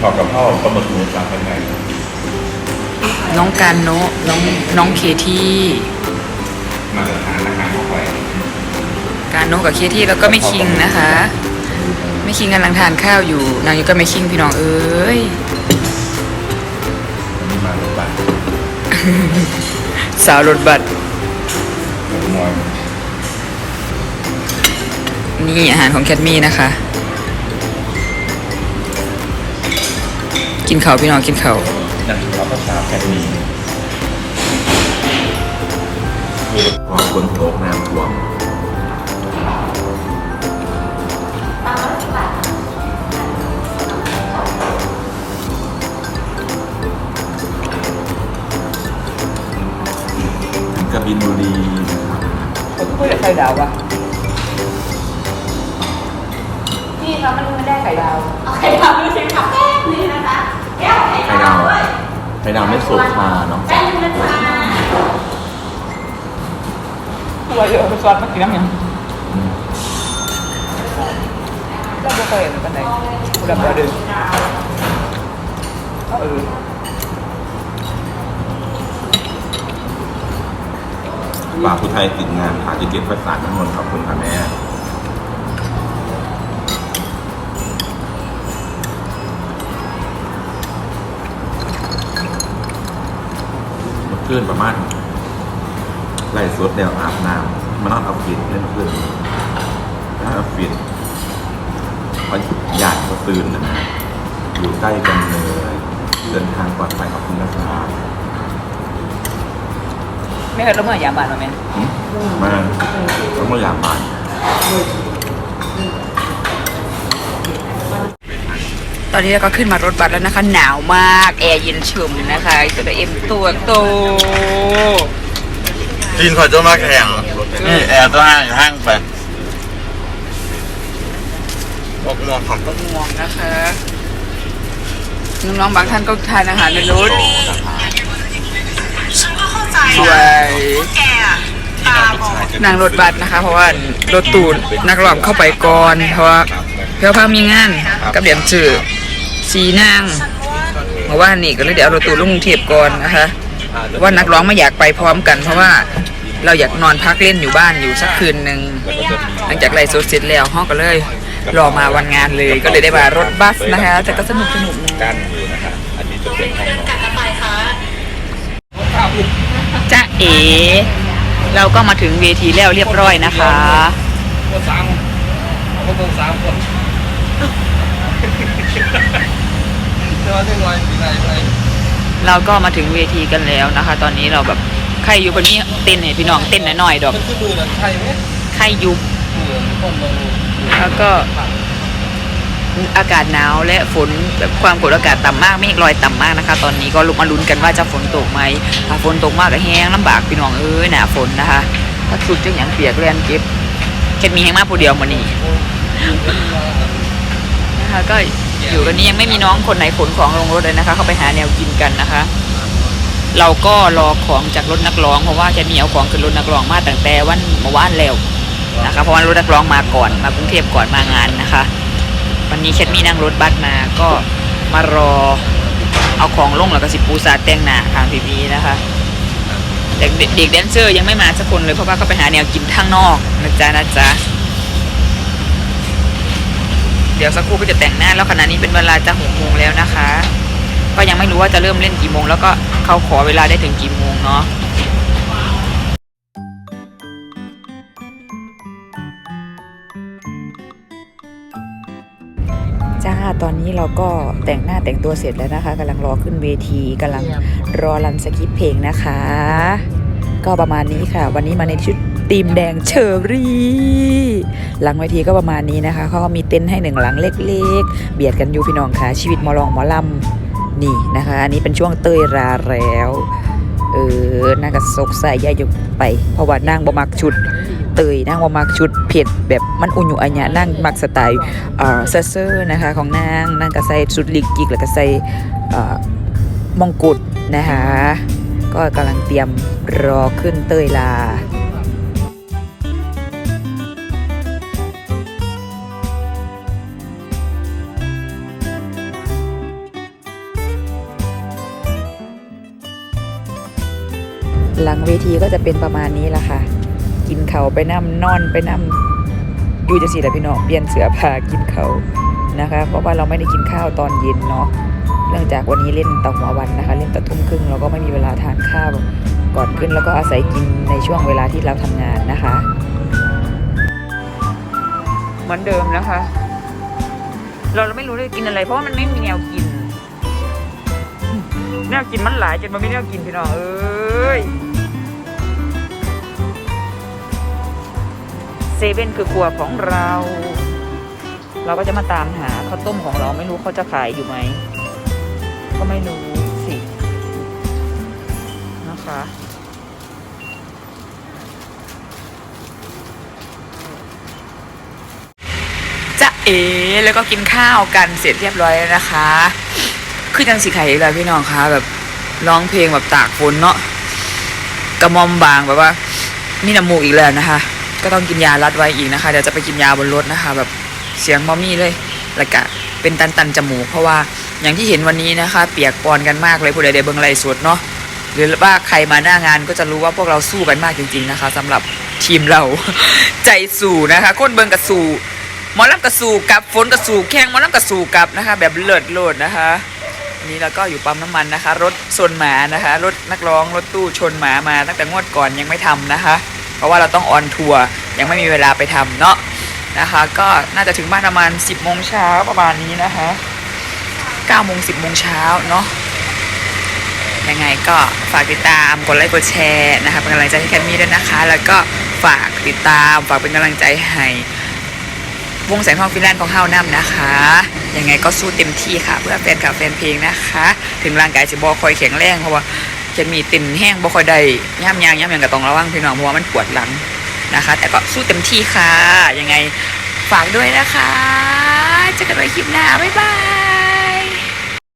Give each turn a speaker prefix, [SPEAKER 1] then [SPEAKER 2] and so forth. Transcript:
[SPEAKER 1] ข้าวปลาหมึกหมูสับเป็นไง
[SPEAKER 2] น้องการโนะน้องน้องเคที่
[SPEAKER 1] มาตรฐานอาหารเข้าไป
[SPEAKER 2] การโนะกับเคที่แล้วก็ไม่คิงนะคะ ไม่คิงกำลังทานข้าวอยู่ นางอยู่ก็ไม่คิงพี่น้องเอ้ย
[SPEAKER 1] วันนี้มาลงบ้าน
[SPEAKER 2] สาวรถบัส
[SPEAKER 1] ผมมอง
[SPEAKER 2] นี่อาหารของแคทมี่นะคะ กินเขาวพี่น้องกินเขาว
[SPEAKER 1] นั่นเราก็ชาแค่นี้พอฝนตกน้ำท่วมกบินบุรีนะครับ
[SPEAKER 2] เขาพูดกับไข่ดาวอะนี่คะมันไม่ได้ไข่ดาว
[SPEAKER 3] ไข่ดาวด้วยใช่ไหมคะ ไข่
[SPEAKER 1] ไข่ดาวไข่ดาวไม่สุกค่ะน้อง
[SPEAKER 3] แป๊บนึงนะคะ
[SPEAKER 2] ตัวเยอะไปซอสมากินน้ำยังเราไม่เคยเห็นกันไหนกูดับมาดึงเออ
[SPEAKER 1] ฝากผู้ไทยติดงานหาจะเก็บประสานทั้งหมดขอบคุณค่ะแม่ เมื่อคืนประมาณไล่สดแนวอาบน้ำมานอนออฟฟิศเล่นเพื่อนนอนออฟฟิศเพราะญาติเขาตื่นนะนะอยู่ใกล้กันเลยเดินทางปลอดภัยขอบคุณนะครับ
[SPEAKER 2] ไม่เคยรู้เมื่อยามบานมาไหม
[SPEAKER 1] หืมมาต้องมาอยากบาน
[SPEAKER 2] อนนี้เราก็ขึ้นมารถบัสแล้วนะคะ หนาวมากแอร์เย็นชุ่มนะคะตัวเอ็มตัวโต
[SPEAKER 4] จีนขอจะมาแข่งนี่แอร์ตัวห้างอยู่ห้างไปบอกมองของต้น
[SPEAKER 2] ง่วงนะคะน้องๆบางท่านก็ทานอาหารในรถ
[SPEAKER 3] ฉันก็เข้าใจ
[SPEAKER 2] สวย
[SPEAKER 3] แกอะตาบอก
[SPEAKER 2] นั่งรถบัสนะคะ เพราะว่ารถตูนนักร้องเข้าไปก่อนเพราะว่าเพื่อพามีงานกับเดี๋ยวจือ สีนางเมื่อวานนี้ก็เลยเดี๋ยวเอารถตูนลงกรุงเทพก่อนนะคะว่านักร้องไม่อยากไปพร้อมกัน เพราะว่าเราอยากนอนพักเล่นอยู่บ้านอยู่สักคืนหนึ่งหลังจากไลฟ์สดเสร็จแล้วห้องก็เลยรอมาวันงานเลยก็เลยได้มารถบัสนะคะแต่ก็สนุกสนุก
[SPEAKER 1] กันอยู่นะครับอันนี้จะเป็นห้องนอน
[SPEAKER 2] จ้าเอ๋เราก็มาถึงเวทีแล้วเรียบร้อยนะคะ
[SPEAKER 4] สามคนสามคน เจอที่ลอยสีไหนไป
[SPEAKER 2] เราก็มาถึงเวทีกันแล้วนะคะ ตอนนี้เราแบบใครอยู่คนนี้เต้นให้พี่น้องเต้นหน่อยๆดอก
[SPEAKER 4] มันคือมือนั่นใช่ไหม
[SPEAKER 2] ใครยุบ
[SPEAKER 4] มือคนลง
[SPEAKER 2] แล้วก็อากาศหนาวและฝนแบบความกดอากาศต่ำมากเมฆลอยต่ำมากนะคะ ตอนนี้ก็ลุกมาลุ้นกันว่าจะฝนตกไหมถ้าฝนตกมากก็แห้งลำบากพี่น้องเอ้ยหนาฝนนะคะ ถ้าสุดจังอย่างเปียกแลนเก็บแค่มีแห้งมากผู้เดียวมานี่นะคะก็ อยู่กันนี้ยังไม่มีน้องคนไหนขนของลงรถเลยนะคะ เขาไปหาแนวกินกันนะคะ เราก็รอของจากรถนักร้องเพราะว่าแกมีเอาของขึ้นรถนักร้องมาตั้งแต่วันเมื่อวานแล้วนะคะ เพราะว่ารถนักร้องมาก่อนมากรุงเทพก่อนมางานนะคะ วันนี้แคทมีนั่งรถบัสมาก็มารอเอาของลงแล้วก็สิปูซาแตงหนาทางทีวีนะคะเด็กเด็กแดนเซอร์ยังไม่มาสักคนเลยเพราะว่าเขาไปหาแนวกินข้างนอกนะจ๊ะนะจ๊ะ เดี๋ยวสักครู่ก็จะแต่งหน้าแล้วขณะนี้เป็นเวลาจะหกโมงแล้วนะคะ ก็ยังไม่รู้ว่าจะเริ่มเล่นกี่โมง แล้วก็เขาขอเวลาได้ถึงกี่โมงเนาะจ้าตอนนี้เราก็แต่งหน้าแต่งตัวเสร็จแล้วนะคะกำลังรอขึ้นเวทีกำลังรอรันสคริปต์เพลงนะคะ ก็ประมาณนี้ค่ะ วันนี้มาในชุด ตีมแดงเชอรี่ หลังเวทีก็ประมาณนี้นะคะเขาก็มีเต็นท์ให้หนึ่งหลังเล็กๆ เบียดกันอยู่พี่น้องค่ะ ชีวิตมอลองหมอลำนี่นะคะ อันนี้เป็นช่วงเตยราแล้ว เออนางก็สกใส่ยายอยู่ไป เพราะว่านางบ่มักชุดเตยนางบ่มักชุดเผ็ดแบบมันอุ่นอยู่อันเนี้ยนางมักสไตล์เอ่อเซอร์เซอร์นะคะของนางนางก็ใส่ชุดลิกกิกแล้วก็ใส่เอ่อมงกุฎนะคะก็กำลังเตรียมรอขึ้นเตยลา หลังเวทีก็จะเป็นประมาณนี้ละค่ะ กินเขาไปนั่นอนไปนั่อยู่จะสิแหละพี่น้องเปลี่ยนเสื้อผ้ากินเขานะคะ เพราะว่าเราไม่ได้กินข้าวตอนเย็นเนาะเนื่องจากวันนี้เล่นตะหัววันนะคะ เล่นตะทุ่มครึ่งเราก็ไม่มีเวลาทานข้าวก่อนขึ้นแล้วก็อาศัยกินในช่วงเวลาที่เราทำงานนะคะ เหมือนเดิมนะคะ เราไม่รู้จะกินอะไร เพราะว่ามันไม่มีแนวกิน แนวกินมันหลายจนมันไม่แนวกินพี่น้องเอ้ย เซเว่นคือครัวของเรา เราก็จะมาตามหาข้าวต้มของเราไม่รู้เขาจะขายอยู่ไหม ก็ไม่รู้สินะคะจะเอแล้วก็กินข้าวกันเสร็จเรียบร้อยแล้วนะคะ คือจังสีไข่เลยพี่น้องคะแบบร้องเพลงแบบตากฝนเนาะกระมอมบางแบบว่า มีน้ำมูกอีกแล้วนะคะ ก็ต้องกินยารัดไว้อีกนะคะเดี๋ยวจะไปกินยาบนรถนะคะ แบบเสียงมอมี่เลยแล้วก็เป็นตันตันๆจมูกเพราะว่าอย่างที่เห็นวันนี้นะคะ เปียกปอนกันมากเลยผู้ใดได้เบิ่งไลฟ์สดเนาะหรือว่าใครมาหน้างานก็จะรู้ว่าพวกเราสู้กันมากจริง ๆนะคะสำหรับทีมเราใจสู้นะคะคนเบิ่งกับสู้หมอลำกระสูกับฝนกระสูแข่งมอลำกระสูกับนะคะ แบบเลิศโลดนะคะวันนี้เราก็อยู่ปั๊มน้ำมันนะคะ รถชนหมานะคะ รถนักร้องรถตู้ชนหมามาตั้งแต่งวดก่อนยังไม่ทำนะคะ เพราะว่าเราต้องออนทัวร์ยังไม่มีเวลาไปทำเนาะนะคะ ก็น่าจะถึงบ้านประมาณ 10โมงเช้าประมาณนี้นะคะ9โมง10โมงเช้าเนาะยังไงก็ฝากติดตามกดไลค์กดแชร์นะคะเป็นกำลังใจให้แคมมี่ด้วยนะคะ แล้วก็ฝากติดตามฝากเป็นกำลังใจให้วงแสงทองฟินแลนด์ของเฮานํนะคะ ยังไงก็สู้เต็มที่ค่ะ เพื่อแฟนคลับแฟนเพลงนะคะ ถึงร่างกายจะบอคอยแข็งแรงเพราะว่า จะมีติ่นแห้งบ่คอยได้ย่ำยางย่ำยางกับตองระวังพี่น้องเพราะว่ามันปวดหลังนะคะ แต่ก็สู้เต็มที่ค่ะยังไงฝากด้วยนะคะเจอกันใหม่คลิปหน้าบ๊ายบาย